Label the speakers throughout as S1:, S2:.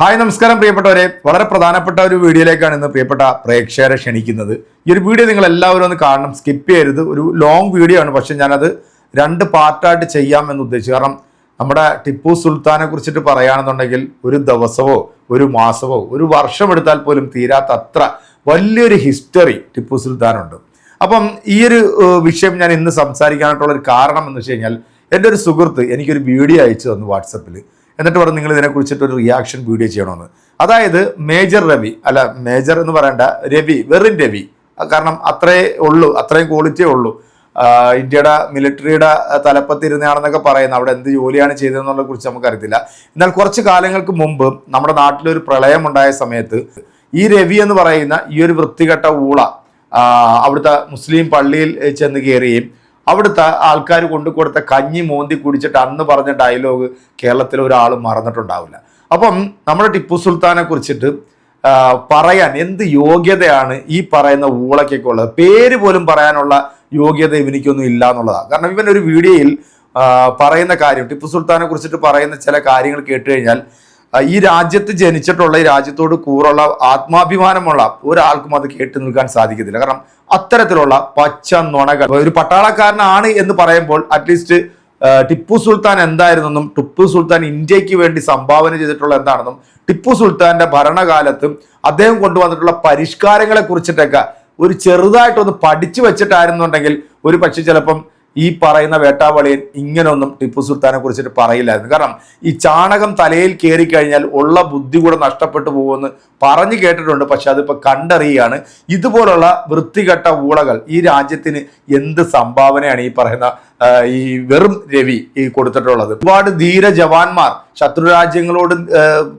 S1: Hi നമസ്കാരം പ്രിയപ്പെട്ടവരെ. വളരെ പ്രധാനപ്പെട്ട ഒരു വീഡിയോയിലേക്കാണ് ഇന്ന് പ്രിയപ്പെട്ട പ്രേക്ഷകരെ ക്ഷണിക്കുന്നത്. ഈ ഒരു വീഡിയോ നിങ്ങൾ എല്ലാവരും ഒന്ന് കാണണം. സ്കിപ്പ് ചെയ്യരുത്. ഒരു ലോങ് വീഡിയോ ആണ്. പക്ഷെ ഞാനത് രണ്ട് പാർട്ടായിട്ട് ചെയ്യാം എന്ന് ഉദ്ദേശിച്ചു. കാരണം നമ്മുടെ ടിപ്പു സുൽത്താനെ കുറിച്ചിട്ട് പറയുകയാണെന്നുണ്ടെങ്കിൽ ഒരു ദിവസമോ ഒരു മാസമോ ഒരു വർഷം എടുത്താൽ പോലും തീരാത്ത അത്ര വലിയൊരു ഹിസ്റ്ററി ടിപ്പു സുൽത്താനുണ്ട്. അപ്പം ഈ ഒരു വിഷയം ഞാൻ ഇന്ന് സംസാരിക്കാനായിട്ടുള്ള ഒരു കാരണം എന്ന് വെച്ച് കഴിഞ്ഞാൽ എന്റെ ഒരു സുഹൃത്ത് എനിക്കൊരു വീഡിയോ അയച്ചു തന്നു വാട്സപ്പിൽ എന്നിട്ട് പറഞ്ഞു നിങ്ങൾ ഇതിനെ കുറിച്ചിട്ട് ഒരു റിയാക്ഷൻ വീഡിയോ ചെയ്യണമെന്ന്. അതായത് മേജർ രവി അല്ല മേജർ എന്ന് പറയണ്ട രവി വെറും രവി. കാരണം അത്രേ ഉള്ളൂ അത്രയും ക്വാളിറ്റിയേ ഉള്ളൂ. ഇന്ത്യയുടെ മിലിറ്ററിയുടെ തലപ്പത്തിരുന്നയാണെന്നൊക്കെ പറയുന്നത് അവിടെ എന്ത് ജോലിയാണ് ചെയ്തതെന്നുള്ളതിനെ കുറിച്ച് നമുക്കറിയത്തില്ല. എന്നാൽ കുറച്ച് കാലങ്ങൾക്ക് മുമ്പ് നമ്മുടെ നാട്ടിലൊരു പ്രളയം ഉണ്ടായ സമയത്ത് ഈ രവി എന്ന് പറയുന്ന ഈ ഒരു വൃത്തികെട്ട ഊള അവിടുത്തെ മുസ്ലിം പള്ളിയിൽ ചെന്ന് കയറുകയും അവിടുത്തെ ആൾക്കാർ കൊണ്ടു കൊടുത്ത കഞ്ഞി മോന്തി കുടിച്ചിട്ട് അന്ന് പറഞ്ഞ ഡയലോഗ് കേരളത്തിൽ ഒരാൾ മറന്നിട്ടുണ്ടാവില്ല. അപ്പം നമ്മുടെ ടിപ്പു സുൽത്താനെ കുറിച്ചിട്ട് പറയാൻ എന്ത് യോഗ്യതയാണ് ഈ പറയുന്ന ഊളക്കൊക്കെ ഉള്ളത് പേര് പോലും പറയാനുള്ള യോഗ്യത ഇവനിക്കൊന്നും ഇല്ല എന്നുള്ളതാണ്. കാരണം ഇവൻ ഒരു വീഡിയോയിൽ പറയുന്ന കാര്യം ടിപ്പു സുൽത്താനെ കുറിച്ചിട്ട് പറയുന്ന ചില കാര്യങ്ങൾ കേട്ട് കഴിഞ്ഞാൽ ആ, ഈ രാജ്യത്ത് ജനിച്ചിട്ടുള്ള ഈ രാജ്യത്തോട് കൂറുള്ള ആത്മാഭിമാനമുള്ള ഒരാൾക്കും അത് കേട്ടു നിൽക്കാൻ സാധിക്കത്തില്ല. കാരണം അത്തരത്തിലുള്ള പച്ച നുണകൾ. ഒരു പട്ടാളക്കാരനാണ് എന്ന് പറയുമ്പോൾ അറ്റ്ലീസ്റ്റ് ടിപ്പു സുൽത്താൻ എന്തായിരുന്നെന്നും ടിപ്പു സുൽത്താൻ ഇന്ത്യയ്ക്ക് വേണ്ടി സംഭാവന ചെയ്തിട്ടുള്ള എന്താണെന്നും ടിപ്പു സുൽത്താന്റെ ഭരണകാലത്തും അദ്ദേഹം കൊണ്ടുവന്നിട്ടുള്ള പരിഷ്കാരങ്ങളെ കുറിച്ചിട്ടൊക്കെ ഒരു ചെറുതായിട്ടൊന്ന് പഠിച്ചു വെച്ചിട്ടായിരുന്നുണ്ടെങ്കിൽ ഒരു പക്ഷെ ചിലപ്പം ഈ പറയുന്ന വേട്ടാവളിയൻ ഇങ്ങനൊന്നും ടിപ്പു സുൽത്താനെ കുറിച്ചിട്ട് പറയില്ലായിരുന്നു. കാരണം ഈ ചാണകം തലയിൽ കയറി കഴിഞ്ഞാൽ ഉള്ള ബുദ്ധി കൂടെ നഷ്ടപ്പെട്ടു പോകുമെന്ന് പറഞ്ഞു കേട്ടിട്ടുണ്ട്. പക്ഷെ അതിപ്പോൾ കണ്ടറിയുകയാണ്. ഇതുപോലുള്ള വൃത്തികെട്ട ഊളകൾ ഈ രാജ്യത്തിന് എന്ത് സംഭാവനയാണ് ഈ പറയുന്ന ഈ വെറും രവി ഈ കൊടുത്തിട്ടുള്ളത്. ഒരുപാട് ധീര ജവാന്മാർ ശത്രു രാജ്യങ്ങളോട്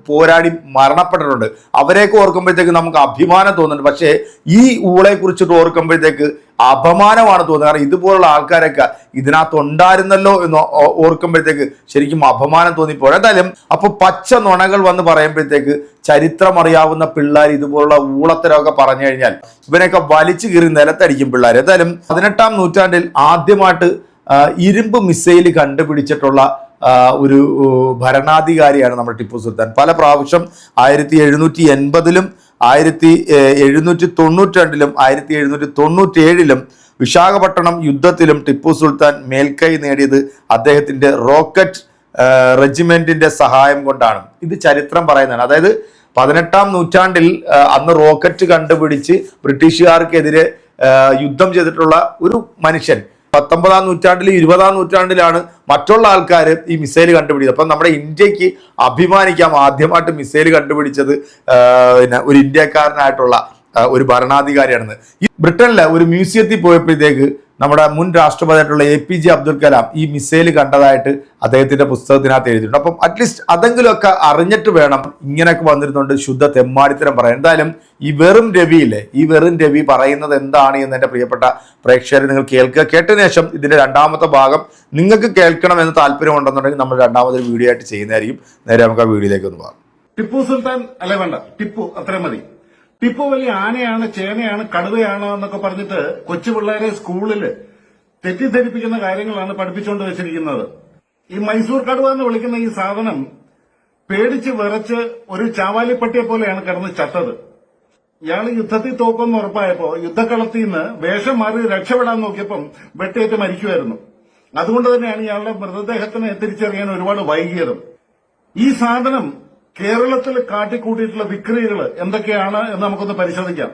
S1: പോരാടി മരണപ്പെട്ടിട്ടുണ്ട്. അവരെയൊക്കെ ഓർക്കുമ്പോഴത്തേക്ക് നമുക്ക് അഭിമാനം തോന്നുന്നുണ്ട്. പക്ഷേ ഈ ഊളെ കുറിച്ചിട്ട് ഓർക്കുമ്പോഴത്തേക്ക് അപമാനമാണ് തോന്നുന്നത്. കാരണം ഇതുപോലുള്ള ആൾക്കാരൊക്കെ ഇതിനകത്ത് ഉണ്ടായിരുന്നല്ലോ എന്ന് ഓർക്കുമ്പോഴത്തേക്ക് ശരിക്കും അപമാനം തോന്നിപ്പോഴും എന്തായാലും അപ്പൊ പച്ച നുണകൾ വന്ന് പറയുമ്പോഴത്തേക്ക് ചരിത്രം അറിയാവുന്ന പിള്ളേർ ഇതുപോലുള്ള ഊളത്തരമൊക്കെ പറഞ്ഞു കഴിഞ്ഞാൽ ഇവനൊക്കെ വലിച്ചു കീറി നിലത്തടിക്കും പിള്ളേർ എന്തായാലും പതിനെട്ടാം നൂറ്റാണ്ടിൽ ആദ്യമായിട്ട് ഇരുമ്പ് മിസൈൽ കണ്ടുപിടിച്ചിട്ടുള്ള ഒരു ഭരണാധികാരിയാണ് നമ്മുടെ ടിപ്പു സുൽത്താൻ. പല പ്രാവശ്യം ആയിരത്തി എഴുന്നൂറ്റി എൺപതിലും ആയിരത്തി എഴുന്നൂറ്റി തൊണ്ണൂറ്റി രണ്ടിലും ആയിരത്തി എഴുന്നൂറ്റി തൊണ്ണൂറ്റി ഏഴിലും വിശാഖപട്ടണം യുദ്ധത്തിലും ടിപ്പു സുൽത്താൻ മേൽക്കൈ നേടിയത് അദ്ദേഹത്തിന്റെ റോക്കറ്റ് റെജിമെന്റിന്റെ സഹായം കൊണ്ടാണ്. ഇത് ചരിത്രം പറയുന്നതാണ്. അതായത് പതിനെട്ടാം നൂറ്റാണ്ടിൽ അന്ന് റോക്കറ്റ് കണ്ടുപിടിച്ച് ബ്രിട്ടീഷുകാർക്കെതിരെ യുദ്ധം ചെയ്തിട്ടുള്ള ഒരു മനുഷ്യൻ പത്തൊമ്പതാം നൂറ്റാണ്ടിലും ഇരുപതാം നൂറ്റാണ്ടിലാണ് മറ്റുള്ള ആൾക്കാർ ഈ മിസൈൽ കണ്ടുപിടിച്ചത് അപ്പം നമ്മുടെ ഇന്ത്യയ്ക്ക് അഭിമാനിക്കാം. ആദ്യമായിട്ട് മിസൈൽ കണ്ടുപിടിച്ചത് പിന്നെ ഒരു ഇന്ത്യക്കാരനായിട്ടുള്ള ഒരു ഭരണാധികാരിയാണെന്ന്. ഈ ബ്രിട്ടനിലെ ഒരു മ്യൂസിയത്തിൽ പോയപ്പോഴത്തേക്ക് നമ്മുടെ മുൻ രാഷ്ട്രപതിയായിട്ടുള്ള A P J Abdul Kalam ഈ മിസൈൽ കണ്ടതായിട്ട് അദ്ദേഹത്തിന്റെ പുസ്തകത്തിനകത്ത് എഴുതിയിട്ടുണ്ട്. അപ്പം അറ്റ്ലീസ്റ്റ് അതെങ്കിലുമൊക്കെ അറിഞ്ഞിട്ട് വേണം ഇങ്ങനെയൊക്കെ വന്നിരുന്നുണ്ട് ശുദ്ധ തെമ്മാടിത്തരം പറയാൻ. എന്തായാലും ഈ വെറും രവിയില്ലേ ഈ വെറും രവി പറയുന്നത് എന്താണ് എന്ന് എന്റെ പ്രിയപ്പെട്ട പ്രേക്ഷകരെ നിങ്ങൾ കേൾക്കുക. കേട്ടതിന് ശേഷം ഇതിന്റെ രണ്ടാമത്തെ ഭാഗം നിങ്ങൾക്ക് കേൾക്കണം എന്ന് താല്പര്യമുണ്ടെന്നുണ്ടെങ്കിൽ നമ്മൾ രണ്ടാമതൊരു വീഡിയോ ആയിട്ട് ചെയ്യുന്നതായിരിക്കും. നേരെ നമുക്ക് ആ വീഡിയോയിലേക്ക് ഒന്ന് പോകാം.
S2: ടിപ്പു സുൽത്താൻ അല്ലേ വേണ്ട? ടിപ്പു അത്രയും മതി. ടിപ്പു വലിയ ആനയാണ് ചേനയാണ് കടുവയാണ് എന്നൊക്കെ പറഞ്ഞിട്ട് കൊച്ചു പിള്ളേരെ സ്കൂളിൽ തെറ്റിദ്ധരിപ്പിക്കുന്ന കാര്യങ്ങളാണ് പഠിപ്പിച്ചുകൊണ്ട് വെച്ചിരിക്കുന്നത്. ഈ മൈസൂർ കടുവ എന്ന് വിളിക്കുന്ന ഈ സാധനം പേടിച്ച് വിറച്ച് ഒരു ചാവാലിപ്പട്ടിയെ പോലെയാണ് കിടന്ന് ചത്തത്. ഇയാൾ യുദ്ധത്തിൽ തോക്കുമെന്ന് ഉറപ്പായപ്പോ യുദ്ധക്കളത്തിൽ നിന്ന് വേഷം മാറി രക്ഷപ്പെടാൻ നോക്കിയപ്പം വെട്ടേറ്റ് മരിക്കുമായിരുന്നു അതുകൊണ്ട് തന്നെയാണ് ഇയാളുടെ മൃതദേഹത്തിനെ തിരിച്ചറിയാൻ ഒരുപാട് വൈകിയതും. ഈ സാധനം കേരളത്തിൽ കാട്ടിക്കൂട്ടിയിട്ടുള്ള വിക്രിയകൾ എന്തൊക്കെയാണ് എന്ന് നമുക്കൊന്ന് പരിശോധിക്കാം.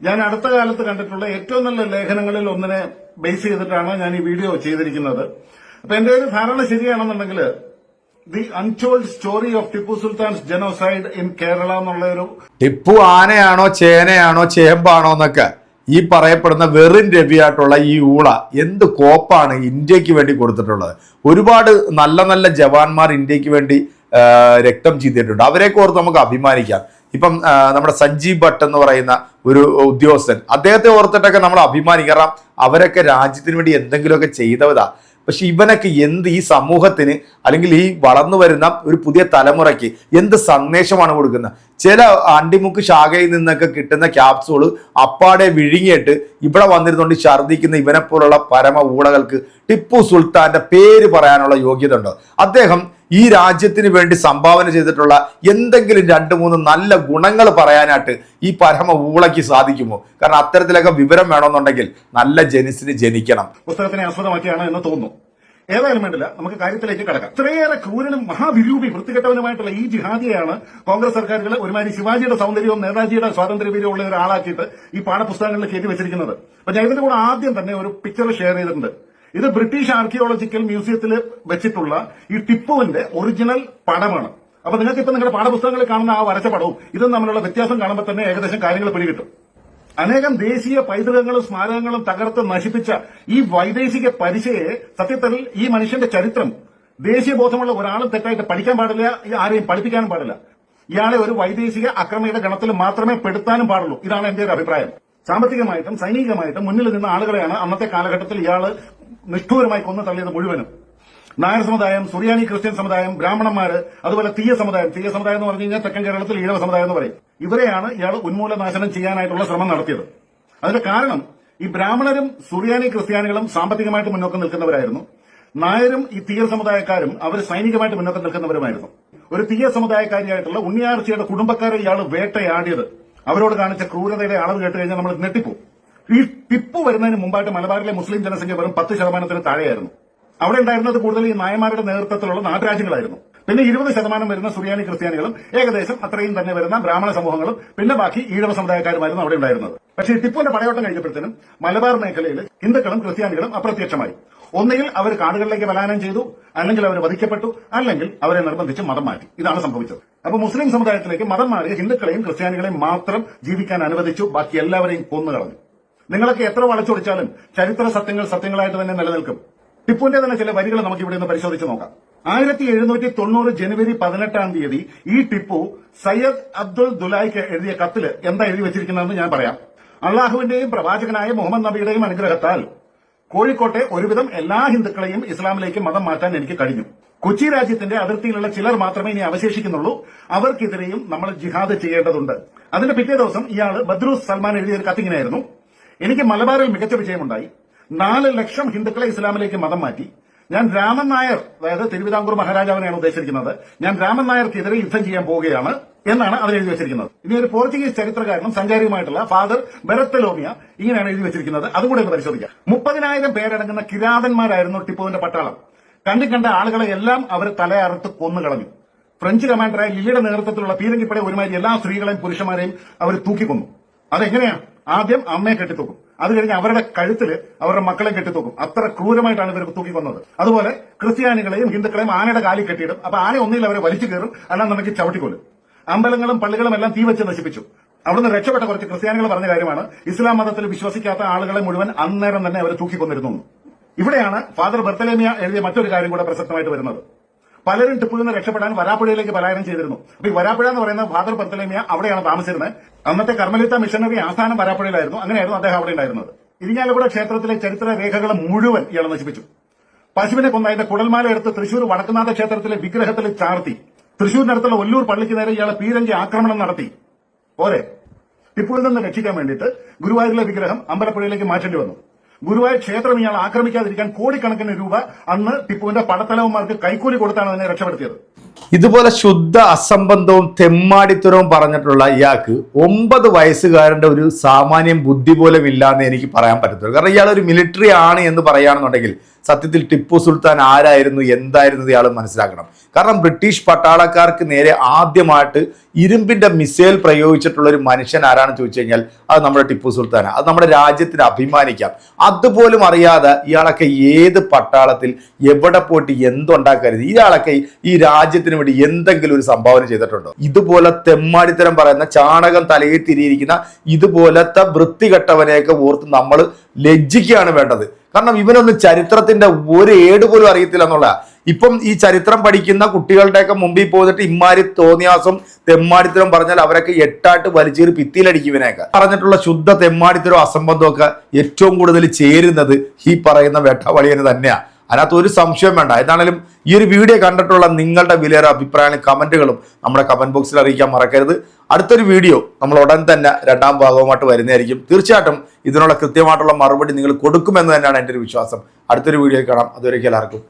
S2: ഞാൻ അടുത്ത കാലത്ത് കണ്ടിട്ടുള്ള ഏറ്റവും നല്ല ലേഖനങ്ങളിൽ ഒന്നിനെ ബേസ് ചെയ്തിട്ടാണ് ഞാൻ ഈ വീഡിയോ ചെയ്തിരിക്കുന്നത്. അപ്പൊ എന്റെ ഒരു ധാരണ ശരിയാണെന്നുണ്ടെങ്കിൽ the untold story of Tipu Sultan's genocide in Kerala എന്നുള്ള ഒരു
S1: ടിപ്പു ആനയാണോ ചേനയാണോ ചേമ്പാണോ എന്നൊക്കെ ഈ പറയപ്പെടുന്ന വെറും രവിയായിട്ടുള്ള ഈ ഊള എന്ത് കോപ്പാണ് ഇന്ത്യയ്ക്ക് വേണ്ടി കൊടുത്തിട്ടുള്ളത്? ഒരുപാട് നല്ല നല്ല ജവാന്മാർ ഇന്ത്യയ്ക്ക് വേണ്ടി രക്തം ചീന്തിയിട്ടുണ്ട് അവരെ ഓർത്ത് നമുക്ക് അഭിമാനിക്കാം. ഇപ്പം നമ്മുടെ സഞ്ജീവ് ഭട്ട് എന്ന് പറയുന്ന ഒരു ഉദ്യോഗസ്ഥൻ അദ്ദേഹത്തെ ഓർത്തിട്ടൊക്കെ നമ്മൾ അഭിമാനിക്കാം. അവരൊക്കെ രാജ്യത്തിന് വേണ്ടി എന്തെങ്കിലുമൊക്കെ ചെയ്തവതാ പക്ഷെ ഇവനൊക്കെ എന്ത് ഈ സമൂഹത്തിന് അല്ലെങ്കിൽ ഈ വളർന്നു വരുന്ന ഒരു പുതിയ തലമുറയ്ക്ക് എന്ത് സന്ദേശമാണ് കൊടുക്കുന്നത്? ചില അണ്ടിമുക്ക് ശാഖയിൽ നിന്നൊക്കെ കിട്ടുന്ന ക്യാപ്സൂൾ അപ്പാടെ വിഴുങ്ങിയിട്ട് ഇവിടെ വന്നിരുന്നുകൊണ്ട് ഛർദ്ദിക്കുന്ന ഇവനെപ്പോലുള്ള പരമ ഊടകൾക്ക് ടിപ്പു സുൽത്താന്റെ പേര് പറയാനുള്ള യോഗ്യത ഉണ്ടോ അദ്ദേഹം ഈ രാജ്യത്തിന് വേണ്ടി സംഭാവന ചെയ്തിട്ടുള്ള എന്തെങ്കിലും രണ്ട് മൂന്ന് നല്ല ഗുണങ്ങൾ പറയാനായിട്ട് ഈ പരമ ഊളയ്ക്ക് സാധിക്കുമോ? കാരണം അത്തരത്തിലൊക്കെ വിവരം വേണമെന്നുണ്ടെങ്കിൽ നല്ല ജനിസിന് ജനിക്കണം.
S2: പുസ്തകത്തിനെ ആസ്പദമാക്കിയാണ് എന്ന് തോന്നുന്നു. ഏതായാലും വേണ്ടില്ല. നമുക്ക് കാര്യത്തിലേക്ക് കടക്കാം. ഇത്രയേറെ ക്രൂരനും മഹാവിരൂപി വൃത്തികെട്ടവനുമായിട്ടുള്ള ഈ ജിഹാദിയാണ് കോൺഗ്രസ് സർക്കാരുകൾ ഒരുമാതിരി ശിവാജിയുടെ സൗന്ദര്യവും നേതാജിയുടെ സ്വാതന്ത്ര്യവീര്യവും ഉള്ള ഒരാളാക്കിയിട്ട് ഈ പാഠപുസ്തകങ്ങളിൽ കയറ്റി വെച്ചിരിക്കുന്നത്. അപ്പൊ ഞാൻ ഇതിന്റെ കൂടെ ആദ്യം തന്നെ ഒരു പിക്ചർ ഷെയർ ചെയ്തിട്ടുണ്ട്. ഇത് ബ്രിട്ടീഷ് ആർക്കിയോളജിക്കൽ മ്യൂസിയത്തിൽ വെച്ചിട്ടുള്ള ഈ ടിപ്പുവിന്റെ ഒറിജിനൽ പടമാണ്. അപ്പൊ നിങ്ങൾക്ക് ഇപ്പൊ നിങ്ങളുടെ പാഠപുസ്തകങ്ങളിൽ കാണുന്ന ആ വരച്ച പടവും ഇതും തമ്മിലുള്ള വ്യത്യാസം കാണുമ്പോൾ തന്നെ ഏകദേശം കാര്യങ്ങൾ പിടികിട്ടും. അനേകം ദേശീയ പൈതൃകങ്ങളും സ്മാരകങ്ങളും തകർത്ത് നശിപ്പിച്ച ഈ വൈദേശിക പരിശയെ സത്യത്തിൽ ഈ മനുഷ്യന്റെ ചരിത്രം ദേശീയ ബോധമുള്ള ഒരാളും തെറ്റായിട്ട് പഠിക്കാൻ പാടില്ല ആരെയും പഠിപ്പിക്കാനും പാടില്ല. ഇയാളെ ഒരു വൈദേശിക അക്രമിയുടെ ഗണത്തിൽ മാത്രമേ പെടുത്താനും പാടുള്ളൂ. ഇതാണ് എന്റെ ഒരു അഭിപ്രായം. സാമ്പത്തികമായിട്ടും സൈനികമായിട്ടും മുന്നിൽ നിന്ന ആളുകളെയാണ് അന്നത്തെ കാലഘട്ടത്തിൽ ഇയാൾ നിഷ്ഠൂരമായി കൊന്നു തള്ളിയത് മുഴുവനും. നായർ സമുദായം സുറിയാനി ക്രിസ്ത്യൻ സമുദായം ബ്രാഹ്മണന്മാര് അതുപോലെ തീയ സമുദായം. തീയ സമുദായം എന്ന് പറഞ്ഞു കഴിഞ്ഞാൽ തെക്കൻ കേരളത്തിൽ ഈഴവ സമുദായം എന്ന് പറയും. ഇവരെയാണ് ഇയാൾ ഉന്മൂലനാശനം ചെയ്യാനായിട്ടുള്ള ശ്രമം നടത്തിയത്. അതിന്റെ കാരണം ഈ ബ്രാഹ്മണരും സുറിയാനി ക്രിസ്ത്യാനികളും സാമ്പത്തികമായിട്ട് മുന്നോക്കം നിൽക്കുന്നവരായിരുന്നു. നായരും ഈ തീയ സമുദായക്കാരും അവർ സൈനികമായിട്ട് മുന്നോക്കം നിൽക്കുന്നവരുമായിരുന്നു. ഒരു തീയ സമുദായക്കാരിയായിട്ടുള്ള ഉണ്ണിയാർച്ചയുടെ കുടുംബക്കാരെ ഇയാൾ വേട്ടയാടിയത്. അവരോട് കാണിച്ച ക്രൂരതയുടെ അളവ് കേട്ട് കഴിഞ്ഞാൽ നമ്മൾ നെട്ടിപ്പോ ഈ ടിപ്പു വരുന്നതിന് മുമ്പായിട്ട് മലബാറിലെ മുസ്ലിം ജനസംഖ്യ വെറും പത്ത് ശതമാനത്തിന് താഴെയായിരുന്നു. അവിടെ ഉണ്ടായിരുന്നത് കൂടുതൽ ഈ നായന്മാരുടെ നേതൃത്വത്തിലുള്ള നാട്ടുരാജ്യങ്ങളായിരുന്നു. പിന്നെ ഇരുപത് ശതമാനം വരുന്ന സുറിയാനി ക്രിസ്ത്യാനികളും ഏകദേശം അത്രയും തന്നെ വരുന്ന ബ്രാഹ്മണ സമൂഹങ്ങളും പിന്നെ ബാക്കി ഈഴവ സമുദായക്കാരുമായിരുന്നു അവിടെ ഉണ്ടായിരുന്നത്. പക്ഷേ ടിപ്പുവിന്റെ പടയോട്ടം കഴിഞ്ഞപ്പോഴത്തേനും മലബാർ മേഖലയിൽ ഹിന്ദുക്കളും ക്രിസ്ത്യാനികളും അപ്രത്യക്ഷമായി. ഒന്നുകിൽ അവർ കാടുകളിലേക്ക് പലായനം ചെയ്തു അല്ലെങ്കിൽ അവർ വധിക്കപ്പെട്ടു അല്ലെങ്കിൽ അവരെ നിർബന്ധിച്ച് മതം മാറ്റി. ഇതാണ് സംഭവിച്ചത്. അപ്പൊ മുസ്ലിം സമുദായത്തിലേക്ക് മതം മാറിയ ഹിന്ദുക്കളെയും ക്രിസ്ത്യാനികളെയും മാത്രം ജീവിക്കാൻ അനുവദിച്ചു ബാക്കി എല്ലാവരെയും കൊന്നു കളഞ്ഞു നിങ്ങളൊക്കെ എത്ര വളച്ചൊടിച്ചാലും ചരിത്ര സത്യങ്ങൾ സത്യങ്ങളായിട്ട് തന്നെ നിലനിൽക്കും. ടിപ്പുവിന്റെ തന്നെ ചില വരികൾ നമുക്ക് ഇവിടെ നിന്ന് പരിശോധിച്ച് നോക്കാം. ആയിരത്തി എഴുന്നൂറ്റി തൊണ്ണൂറ് ജനുവരി പതിനെട്ടാം തീയതി ഈ ടിപ്പു സയ്യദ് അബ്ദുൾ ദുലായിക്ക് എഴുതിയ കത്തിൽ എന്താ എഴുതി വെച്ചിരിക്കുന്നതെന്ന് ഞാൻ പറയാം. അള്ളാഹുവിന്റെയും പ്രവാചകനായ മുഹമ്മദ് നബിയുടെയും അനുഗ്രഹത്താൽ കോഴിക്കോട്ടെ ഒരുവിധം എല്ലാ ഹിന്ദുക്കളെയും ഇസ്ലാമിലേക്ക് മതം മാറ്റാൻ എനിക്ക് കഴിഞ്ഞു. കൊച്ചി രാജ്യത്തിന്റെ അതിർത്തിയിലുള്ള ചിലർ മാത്രമേ ഇനി അവശേഷിക്കുന്നുള്ളൂ. അവർക്കെതിരെയും നമ്മൾ ജിഹാദ് ചെയ്യേണ്ടതുണ്ട്. അതിന്റെ പിറ്റേ ദിവസം ഇയാൾ ബദ്രൂസ് സൽമാൻ എഴുതിയ ഒരു കത്തിങ്ങനെയായിരുന്നു. എനിക്ക് മലബാറിൽ മികച്ച വിജയമുണ്ടായി. നാല് ലക്ഷം ഹിന്ദുക്കളെ ഇസ്ലാമിലേക്ക് മതം മാറ്റി. ഞാൻ രാമൻ നായർ അതായത് തിരുവിതാംകൂർ മഹാരാജാവിനെയാണ് ഉദ്ദേശിച്ചിരിക്കുന്നത്. ഞാൻ രാമൻ നായർക്കെതിരെ യുദ്ധം ചെയ്യാൻ പോവുകയാണ് എന്നാണ് അവർ എഴുതി വെച്ചിരിക്കുന്നത്. ഇനി ഒരു പോർച്ചുഗീസ് ചരിത്രകാരനും സഞ്ചാരിയുമായിട്ടുള്ള ഫാദർ ബെറത്തലോമിയ ഇങ്ങനെയാണ് എഴുതി വെച്ചിരിക്കുന്നത്. അതുകൂടെ ഒന്ന് പരിശോധിക്കാം. മുപ്പതിനായിരം പേരടങ്ങുന്ന കിരാതന്മാരായിരുന്നു ടിപ്പുവിന്റെ പട്ടാളം. കണ്ടു കണ്ട ആളുകളെ എല്ലാം അവർ തലയറുത്ത് കൊന്നുകളഞ്ഞു. ഫ്രഞ്ച് കമാൻഡറായ ലിയുടെ നേതൃത്വത്തിലുള്ള പീരങ്കിപ്പട ഒരുമാതിരി എല്ലാ സ്ത്രീകളെയും പുരുഷന്മാരെയും അവർ തൂക്കിക്കൊന്നു. അതെങ്ങനെയാണ്? ആദ്യം അമ്മയെ കെട്ടിത്തൂക്കും. അത് കഴിഞ്ഞ് അവരുടെ കഴുത്തിൽ അവരുടെ മക്കളെ കെട്ടിത്തൂക്കും. അത്ര ക്രൂരമായിട്ടാണ് ഇവർ തൂക്കിക്കൊന്നത്. അതുപോലെ ക്രിസ്ത്യാനികളെയും ഹിന്ദുക്കളെയും ആനയുടെ കാലിൽ കെട്ടിയിടും. അപ്പൊ ആന ഒന്നിൽ അവരെ വലിച്ചു കയറും അല്ലാന്നുണ്ടെങ്കിൽ ചവിട്ടിക്കൊല്ലും. അമ്പലങ്ങളും പള്ളികളും എല്ലാം തീ വെച്ച് നശിപ്പിച്ചു. അവിടുന്ന് രക്ഷപ്പെട്ട കുറച്ച് ക്രിസ്ത്യാനികൾ പറഞ്ഞ കാര്യമാണ് ഇസ്ലാം മതത്തിൽ വിശ്വസിക്കാത്ത ആളുകളെ മുഴുവൻ അന്നേരം തന്നെ അവർ തൂക്കിക്കൊന്നിരുന്നു. ഇവിടെയാണ് ഫാദർ ബർത്തലേമിയ എഴുതിയ മറ്റൊരു കാര്യം കൂടെ പ്രസക്തമായിട്ട് വരുന്നത്. പലരും ടിപ്പുവിൽ നിന്ന് രക്ഷപ്പെടാൻ വരാപ്പുഴയിലേക്ക് പലായനം ചെയ്തിരുന്നു. അപ്പൊ ഈ വരാപ്പുഴ എന്ന് പറയുന്ന ഫാദർ ബർത്തലേമിയ അവിടെയാണ് താമസിച്ചിരുന്നത്. അന്നത്തെ കർമ്മലിത്ത മിഷനറി ആസ്ഥാനം വരാപ്പുഴയിലായിരുന്നു അങ്ങനെയായിരുന്നു അദ്ദേഹം അവിടെ ഉണ്ടായിരുന്നത്. ഇരിങ്ങാലക്കുട ക്ഷേത്രത്തിലെ ചരിത്ര രേഖകൾ മുഴുവൻ ഇയാൾ നശിപ്പിച്ചു. പശുവിനെ കൊന്ന അതിന്റെ കുടൽമാല എടുത്ത് തൃശൂർ വടക്കുന്നാഥ ക്ഷേത്രത്തിലെ വിഗ്രഹത്തിൽ ചാർത്തി. തൃശൂരിനടുത്തുള്ള ഒല്ലൂർ പള്ളിക്ക് നേരെ ഇയാളെ പീരങ്കി ആക്രമണം നടത്തി. പോരെ? ടിപ്പുവിൽ നിന്ന് രക്ഷിക്കാൻ വേണ്ടിയിട്ട് ഗുരുവായൂരിലെ വിഗ്രഹം അമ്പലപ്പുഴയിലേക്ക് മാറ്റേണ്ടി വന്നു. ഗുരുവായൂർ ക്ഷേത്രം ഇയാൾ ആക്രമിക്കാതിരിക്കാൻ കോടിക്കണക്കിന് രൂപ അന്ന് ടിപ്പുവിന്റെ പടത്തലവന്മാർക്ക് കൈക്കൂലി കൊടുത്താണ് അതിനെ രക്ഷപ്പെടുത്തിയത്.
S1: ഇതുപോലെ ശുദ്ധ അസംബന്ധവും തെമ്മാടിത്തരവും പറഞ്ഞിട്ടുള്ള ഇയാൾക്ക് ഒമ്പത് വയസ്സുകാരന്റെ ഒരു സാമാന്യം ബുദ്ധി പോലും ഇല്ല എന്ന് എനിക്ക് പറയാൻ പറ്റത്തുള്ളൂ. കാരണം ഇയാൾ ഒരു മിലിറ്ററി ആണ് എന്ന് പറയുകയാണെന്നുണ്ടെങ്കിൽ സത്യത്തിൽ ടിപ്പു സുൽത്താൻ ആരായിരുന്നു എന്തായിരുന്നു ഇയാൾ മനസ്സിലാക്കണം. കാരണം ബ്രിട്ടീഷ് പട്ടാളക്കാർക്ക് നേരെ ആദ്യമായിട്ട് ഇരുമ്പിന്റെ മിസൈൽ പ്രയോഗിച്ചിട്ടുള്ള ഒരു മനുഷ്യൻ ആരാണെന്ന് ചോദിച്ചു കഴിഞ്ഞാൽ അത് നമ്മുടെ ടിപ്പു സുൽത്താനാണ് അത് നമ്മുടെ രാജ്യത്തിന് അഭിമാനിക്കാം. അതുപോലും അറിയാതെ ഇയാളൊക്കെ ഏത് പട്ടാളത്തിൽ എവിടെ പോയിട്ട് എന്തുണ്ടാക്കരുത്. ഇയാളൊക്കെ ഈ രാജ്യത്തിന് വേണ്ടി എന്തെങ്കിലും ഒരു സംഭാവന ചെയ്തിട്ടുണ്ടോ? ഇതുപോലെ തെമ്മാടിത്തരം പറയുന്ന ചാണകം തലയിൽ തിരിയിരിക്കുന്ന ഇതുപോലത്തെ വൃത്തികെട്ടവനെയൊക്കെ ഓർത്ത് നമ്മൾ ലജ്ജിക്കുകയാണ് വേണ്ടത്. കാരണം ഇവനൊന്നും ചരിത്രത്തിന്റെ ഒരു ഏട് പോലും അറിയത്തില്ല എന്നുള്ള. ഇപ്പം ഈ ചരിത്രം പഠിക്കുന്ന കുട്ടികളുടെയൊക്കെ മുമ്പിൽ പോയിട്ട് ഇമ്മാരി തോന്നിയാസം തെമ്മാടിത്തരം പറഞ്ഞാൽ അവരൊക്കെ എട്ടാട്ട് വലിച്ചേറി ഭിത്തിയിലടിക്കും ഇവനെയൊക്കെ. പറഞ്ഞിട്ടുള്ള ശുദ്ധ തെമ്മാടിത്തരവും അസംബന്ധമൊക്കെ ഏറ്റവും കൂടുതൽ ചേരുന്നത് ഈ പറയുന്ന വെട്ടവളിയന് തന്നെയാ. അതിനകത്ത് ഒരു സംശയം വേണ്ട. ഏതാണെങ്കിലും ഈ ഒരു വീഡിയോ കണ്ടിട്ടുള്ള നിങ്ങളുടെ വിലയേറെ അഭിപ്രായങ്ങളും കമന്റുകളും നമ്മുടെ കമന്റ് ബോക്സിൽ അറിയിക്കാൻ മറക്കരുത്. അടുത്തൊരു വീഡിയോ നമ്മൾ ഉടൻ തന്നെ രണ്ടാം ഭാഗവുമായിട്ട് വരുന്നതായിരിക്കും. തീർച്ചയായിട്ടും ഇതിനുള്ള കൃത്യമായിട്ടുള്ള മറുപടി നിങ്ങൾ കൊടുക്കുമെന്ന് തന്നെയാണ് എന്റെ ഒരു വിശ്വാസം. അടുത്തൊരു വീഡിയോ കാണാം. അതുവരേക്കും എല്ലാവർക്കും.